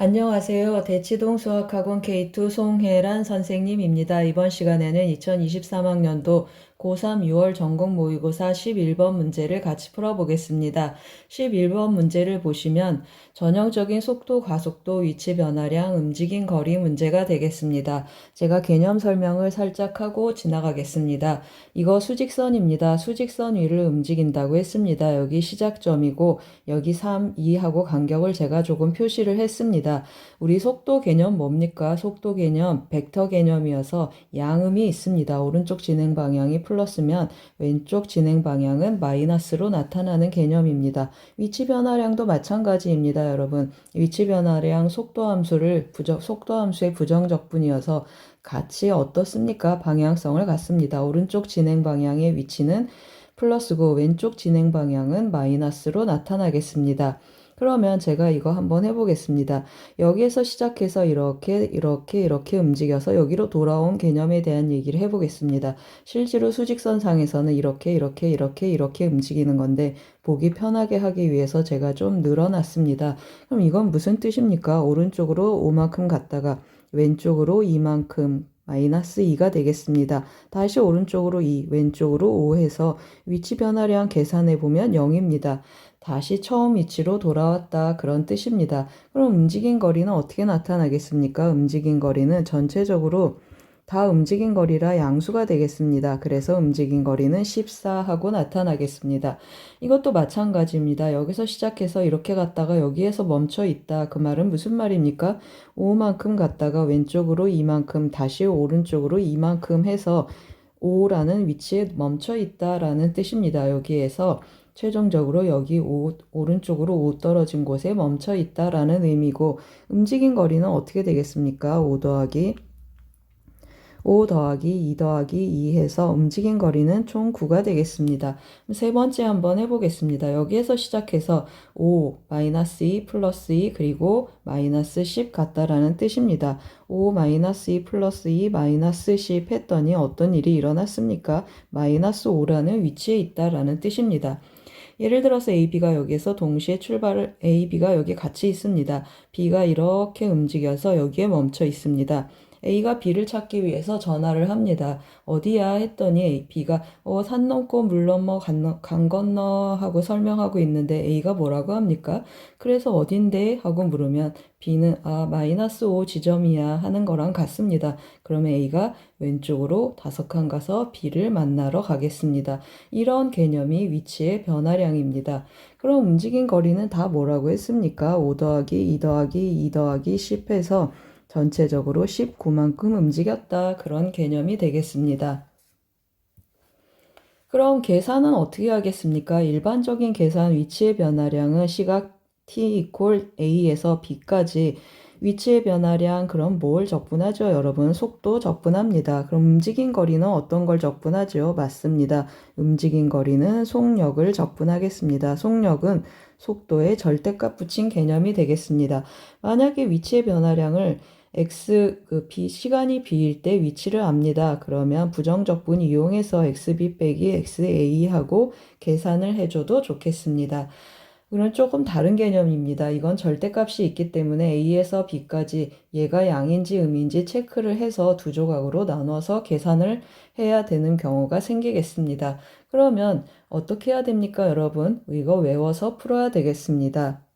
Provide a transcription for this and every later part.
안녕하세요. 대치동 수학학원 K2 송혜란 선생님입니다. 이번 시간에는 2023학년도 고3 6월 전공 모의고사 11번 문제를 같이 풀어보겠습니다. 11번 문제를 보시면 전형적인 속도, 가속도, 위치 변화량, 움직임 거리 문제가 되겠습니다. 제가 개념 설명을 살짝 하고 지나가겠습니다. 이거 수직선입니다. 수직선 위를 움직인다고 했습니다. 여기 시작점이고 여기 3, 2하고 간격을 제가 조금 표시를 했습니다. 우리 속도 개념 뭡니까? 속도 개념 벡터 개념이어서 양음이 있습니다. 오른쪽 진행 방향이 플러스면 왼쪽 진행 방향은 마이너스로 나타나는 개념입니다. 위치 변화량도 마찬가지입니다, 여러분. 위치 변화량 속도 함수를 부정, 속도 함수의 부정적분이어서 같이 어떻습니까? 방향성을 갖습니다. 오른쪽 진행 방향의 위치는 플러스고 왼쪽 진행 방향은 마이너스로 나타나겠습니다. 그러면 제가 이거 한번 해보겠습니다. 여기에서 시작해서 이렇게 이렇게 이렇게 움직여서 여기로 돌아온 개념에 대한 얘기를 해보겠습니다. 실제로 수직선 상에서는 이렇게 이렇게 이렇게 이렇게 움직이는 건데 보기 편하게 하기 위해서 제가 좀 늘어났습니다. 그럼 이건 무슨 뜻입니까? 오른쪽으로 5만큼 갔다가 왼쪽으로 이만큼 마이너스 2가 되겠습니다. 다시 오른쪽으로 2, 왼쪽으로 5 해서 위치 변화량 계산해 보면 0입니다. 다시 처음 위치로 돌아왔다 그런 뜻입니다. 그럼 움직인 거리는 어떻게 나타나겠습니까? 움직인 거리는 전체적으로 다 움직인 거리라 양수가 되겠습니다. 그래서 움직인 거리는 14하고 나타나겠습니다. 이것도 마찬가지입니다. 여기서 시작해서 이렇게 갔다가 여기에서 멈춰 있다. 그 말은 무슨 말입니까? 5만큼 갔다가 왼쪽으로 이만큼 다시 오른쪽으로 이만큼 해서 5라는 위치에 멈춰 있다라는 뜻입니다. 여기에서 최종적으로 여기 오, 오른쪽으로 5 떨어진 곳에 멈춰 있다라는 의미고 움직인 거리는 어떻게 되겠습니까? 5 더하기 5 더하기 2 더하기 2 해서 움직인 거리는 총 9가 되겠습니다. 세 번째 한번 해보겠습니다. 여기에서 시작해서 5, 마이너스 2, 플러스 2, 그리고 마이너스 10 같다라는 뜻입니다. 5, 마이너스 2, 플러스 2, 마이너스 10 했더니 어떤 일이 일어났습니까? 마이너스 5라는 위치에 있다라는 뜻입니다. 예를 들어서 A, B가 여기에서 동시에 출발을 A, B가 여기 같이 있습니다. B가 이렇게 움직여서 여기에 멈춰 있습니다. A가 B를 찾기 위해서 전화를 합니다. 어디야? 했더니 B가 어, 산 넘고 물 넘어 간, 간 건너 하고 설명하고 있는데 A가 뭐라고 합니까? 그래서 어딘데? 하고 물으면 B는 아 마이너스 5 지점이야 하는 거랑 같습니다. 그러면 A가 왼쪽으로 다섯 칸 가서 B를 만나러 가겠습니다. 이런 개념이 위치의 변화량입니다. 그럼 움직인 거리는 다 뭐라고 했습니까? 5 더하기 2 더하기 2 더하기 10 해서 전체적으로 19만큼 움직였다. 그런 개념이 되겠습니다. 그럼 계산은 어떻게 하겠습니까? 일반적인 계산 위치의 변화량은 시각 t 이퀄 a에서 b까지 위치의 변화량 그럼 뭘 적분하죠? 여러분 속도 적분합니다. 그럼 움직인 거리는 어떤 걸 적분하죠? 맞습니다. 움직인 거리는 속력을 적분하겠습니다. 속력은 속도에 절대값 붙인 개념이 되겠습니다. 만약에 위치의 변화량을 x 그 b 시간이 b일 때 위치를 압니다. 그러면 부정적분 이용해서 xb 빼기 xa 하고 계산을 해줘도 좋겠습니다. 이건 조금 다른 개념입니다. 이건 절대값이 있기 때문에 a에서 b까지 얘가 양인지 음인지 체크를 해서 두 조각으로 나눠서 계산을 해야 되는 경우가 생기겠습니다. 그러면 어떻게 해야 됩니까, 여러분? 이거 외워서 풀어야 되겠습니다.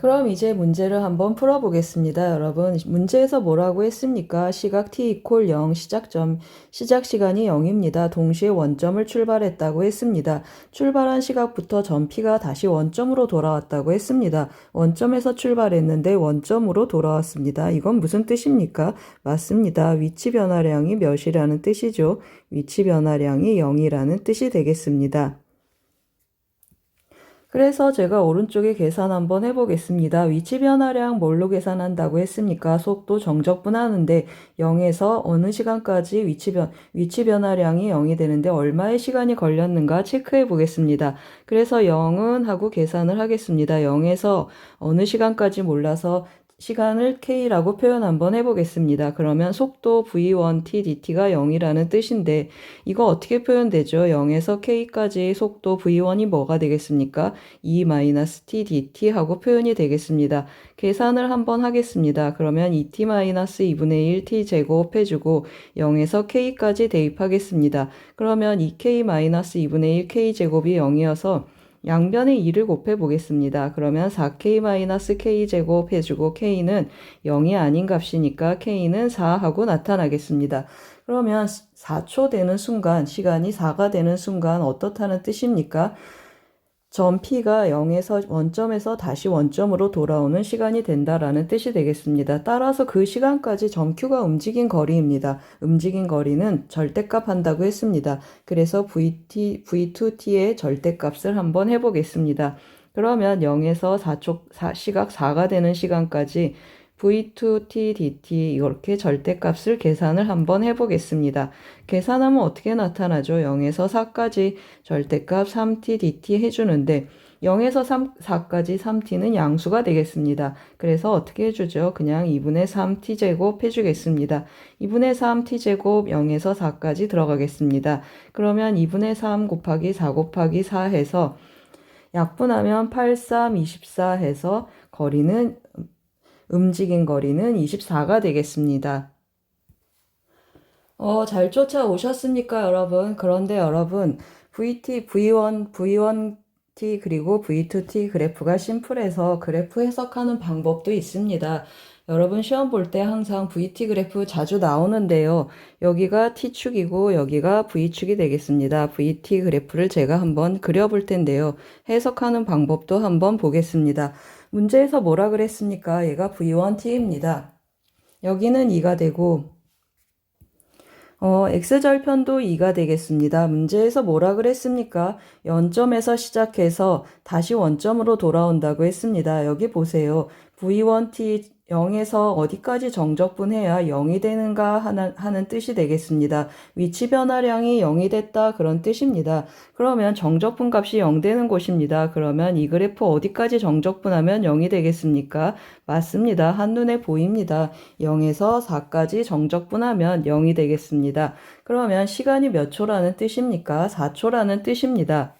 그럼 이제 문제를 한번 풀어보겠습니다. 여러분, 문제에서 뭐라고 했습니까? 시각 t 이퀄 0 시작점, 시작 시간이 0입니다. 동시에 원점을 출발했다고 했습니다. 출발한 시각부터 점 p가 다시 원점으로 돌아왔다고 했습니다. 원점에서 출발했는데 원점으로 돌아왔습니다. 이건 무슨 뜻입니까? 맞습니다. 위치 변화량이 몇이라는 뜻이죠. 위치 변화량이 0이라는 뜻이 되겠습니다. 그래서 제가 오른쪽에 계산 한번 해보겠습니다. 위치 변화량 뭘로 계산한다고 했습니까? 속도 정적분하는데 0에서 어느 시간까지 위치 변, 위치 변화량이 0이 되는데 얼마의 시간이 걸렸는가 체크해 보겠습니다. 그래서 0은 하고 계산을 하겠습니다. 0에서 어느 시간까지 몰라서 시간을 K라고 표현 한번 해보겠습니다. 그러면 속도 V1t dt가 0이라는 뜻인데 이거 어떻게 표현되죠? 0에서 K까지 속도 V1이 뭐가 되겠습니까? 2-t dt 하고 표현이 되겠습니다. 계산을 한번 하겠습니다. 그러면 2t-2분의 1 t 제곱 해주고 0에서 K까지 대입하겠습니다. 그러면 2k-2분의 1 K 제곱이 0이어서 양변에 2를 곱해 보겠습니다. 그러면 4k-k 제곱 해주고 k는 0이 아닌 값이니까 k는 4 하고 나타나겠습니다. 그러면 4초 되는 순간, 시간이 4가 되는 순간 어떻다는 뜻입니까? 점 P가 0에서 원점에서 다시 원점으로 돌아오는 시간이 된다라는 뜻이 되겠습니다. 따라서 그 시간까지 점 Q가 움직인 거리입니다. 움직인 거리는 절대값 한다고 했습니다. 그래서 VT, V2T의 절대값을 한번 해보겠습니다. 그러면 0에서 4초, 4, 시각 4가 되는 시간까지 V2T dt 이렇게 절대값을 계산을 한번 해보겠습니다. 계산하면 어떻게 나타나죠? 0에서 4까지 절대값 3T dt 해주는데 0에서 3, 4까지 3t는 양수가 되겠습니다. 그래서 어떻게 해주죠? 그냥 2분의 3t 제곱 해주겠습니다. 2분의 3t 제곱 0에서 4까지 들어가겠습니다. 그러면 2분의 3 곱하기 4 곱하기 4 해서 약분하면 8, 3, 24 해서 거리는 움직인 거리는 24가 되겠습니다. 어, 잘 쫓아오셨습니까, 여러분? 그런데 여러분, VT, V1, V1T 그리고 V2T 그래프가 심플해서 그래프 해석하는 방법도 있습니다. 여러분 시험 볼 때 항상 VT 그래프 자주 나오는데요. 여기가 T축이고 여기가 V축이 되겠습니다. VT 그래프를 제가 한번 그려볼 텐데요. 해석하는 방법도 한번 보겠습니다. 문제에서 뭐라 그랬습니까? 얘가 V1T입니다. 여기는 2가 되고 어, x절편도 2가 되겠습니다. 문제에서 뭐라 그랬습니까? 0점에서 시작해서 다시 원점으로 돌아온다고 했습니다. 여기 보세요. V1t 0에서 어디까지 정적분해야 0이 되는가 하는, 뜻이 되겠습니다. 위치 변화량이 0이 됐다 그런 뜻입니다. 그러면 정적분 값이 0 되는 곳입니다. 그러면 이 그래프 어디까지 정적분하면 0이 되겠습니까? 맞습니다. 한눈에 보입니다. 0에서 4까지 정적분하면 0이 되겠습니다. 그러면 시간이 몇 초라는 뜻입니까? 4초라는 뜻입니다.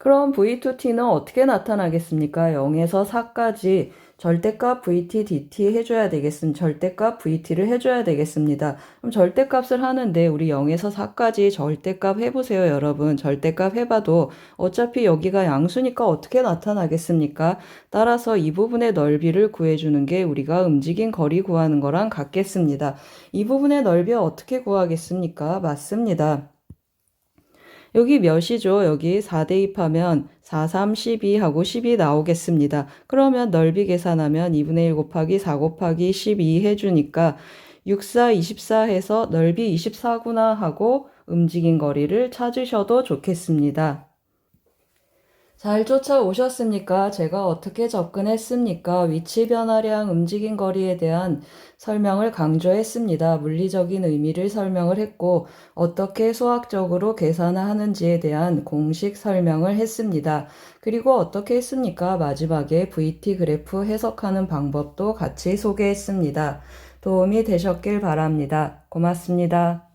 그럼 V2t는 어떻게 나타나겠습니까? 0에서 4까지 절대값 VT, DT 해줘야 되겠습니다. 절대값 VT를 해줘야 되겠습니다. 그럼 절대값을 하는데 우리 0에서 4까지 절대값 해보세요, 여러분. 절대값 해봐도 어차피 여기가 양수니까 어떻게 나타나겠습니까? 따라서 이 부분의 넓이를 구해주는 게 우리가 움직인 거리 구하는 거랑 같겠습니다. 이 부분의 넓이 어떻게 구하겠습니까? 맞습니다. 여기 몇이죠? 여기 4 대입하면 4, 3, 12 하고 10이 나오겠습니다. 그러면 넓이 계산하면 2분의 1 곱하기 4 곱하기 12 해주니까 6, 4, 24 해서 넓이 24구나 하고 움직인 거리를 찾으셔도 좋겠습니다. 잘 쫓아오셨습니까? 제가 어떻게 접근했습니까? 위치 변화량, 움직인 거리에 대한 설명을 강조했습니다. 물리적인 의미를 설명을 했고, 어떻게 수학적으로 계산하는지에 대한 공식 설명을 했습니다. 그리고 어떻게 했습니까? 마지막에 VT 그래프 해석하는 방법도 같이 소개했습니다. 도움이 되셨길 바랍니다. 고맙습니다.